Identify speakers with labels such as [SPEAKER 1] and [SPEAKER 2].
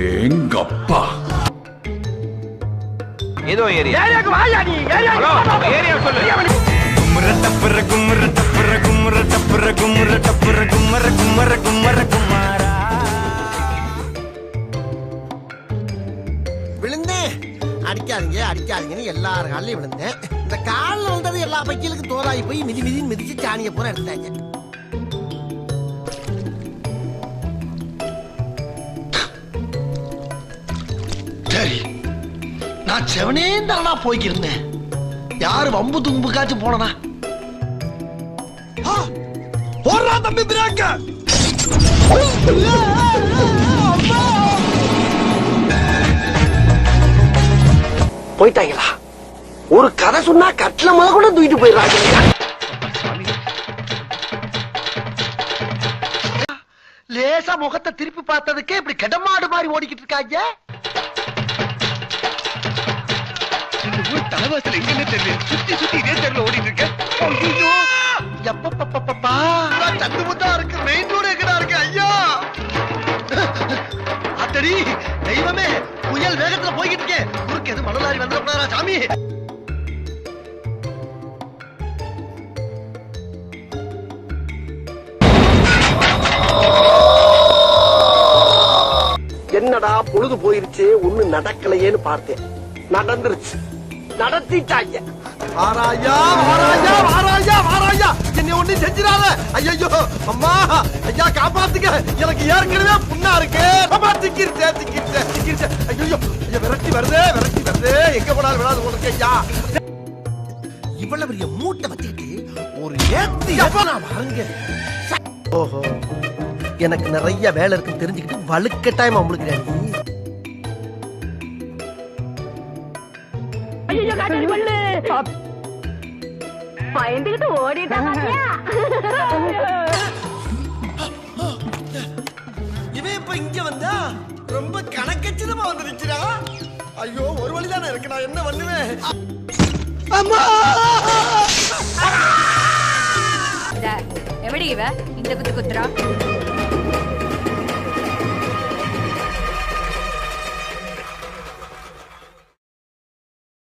[SPEAKER 1] அடேங்கப்பா
[SPEAKER 2] ஏதோ ஏரியா.
[SPEAKER 3] ஏரியாக்கு வாயா நீ ஏரியா
[SPEAKER 2] ஏரியா சொல்லு.
[SPEAKER 4] கும்மர டப்பர கும்மர டப்பர கும்மர டப்பர கும்மர டப்பர கும்மர கும்மர கும்மர குமாரா
[SPEAKER 5] விழுந்தேன் அடிக்காதீங்க அடிக்காதீங்கன்னு எல்லாரும் காலையும் விழுந்தேன். இந்த காலில் வந்தது எல்லா பைக்கிலுக்கும் தோலாகி போய் மிதி மிதின்னு மிதிச்சு சாணியை பூரா எடுத்தாங்க
[SPEAKER 6] நான் செவனே தானா போய்க்கிருந்தேன். யாரு வம்பு தும்புக்காச்சும் போனனா? போடுறா தம்பி பிராக்க.
[SPEAKER 5] போயிட்டாங்களா? ஒரு கதை சொன்னா கட்டில முத கூட தூக்கிட்டு போயிடுறாங்க. லேசா முகத்தை திருப்பி பார்த்ததுக்கே இப்படி கெடமாடு மாதிரி ஓடிக்கிட்டு இருக்காங்க.
[SPEAKER 4] தலைவாசல எங்கன்னு தெரியல சுத்தி சுத்தி இதே தெருல ஓடிட்டு இருக்கேன்
[SPEAKER 5] ஐயோ! எப்பப்பப்பப்பா தண்டு முத்தா இருக்கு. மெயின் ரோடு எங்கடா இருக்கு? ஐயா! அத்தடி தெய்வமே புயல் வேகத்துல போய்கிட்டு இருக்கேன் குறுக்கு எது மணலாரி வந்துடக்கூடாதா சாமி? என்னடா பொழுது போயிருச்சு ஒண்ணு நடக்கலையேன்னு பார்த்தேன். நடந்துருச்சு. நடத்திட்டாங்க. ஆராயா ஆராயா ஆராயா ஆராயா. என்னை ஒண்ணு செஞ்சிடாத. ஐயோ அம்மா ஐயா காப்பாத்துங்க. எனக்கு ஏற்கனவே புண்ணா இருக்கு. அம்மா திக்கிருச்சே திக்கிருச்சே திக்கிருச்சே. ஐயோ ஐயா விரட்டி வருதே விரட்டி வருதே. எங்க போனாலும் விடாது உங்களுக்கு ஐயா. இவ்வளவு பெரிய மூட்டை வச்சுக்கிட்டு ஒரு ஏத்தி அப்பா. நான் வாங்க ஓஹோ. எனக்கு நிறைய வேலை இருக்குன்னு தெரிஞ்சுக்கிட்டு வலுக்கட்டாயமா உங்களுக்கு
[SPEAKER 7] பயந்துகிட்டு ஓடிட்டாங்க
[SPEAKER 5] இவன் இப்ப இங்க வந்தா ரொம்ப கணக்கச்சிதமா வந்து நிக்கிறா. ஐயோ ஒரு வழிதானே இருக்கு. நான் என்ன பண்ணுவேன்? அம்மா!
[SPEAKER 7] எப்படி இவ? இந்த குத்து குத்துறா?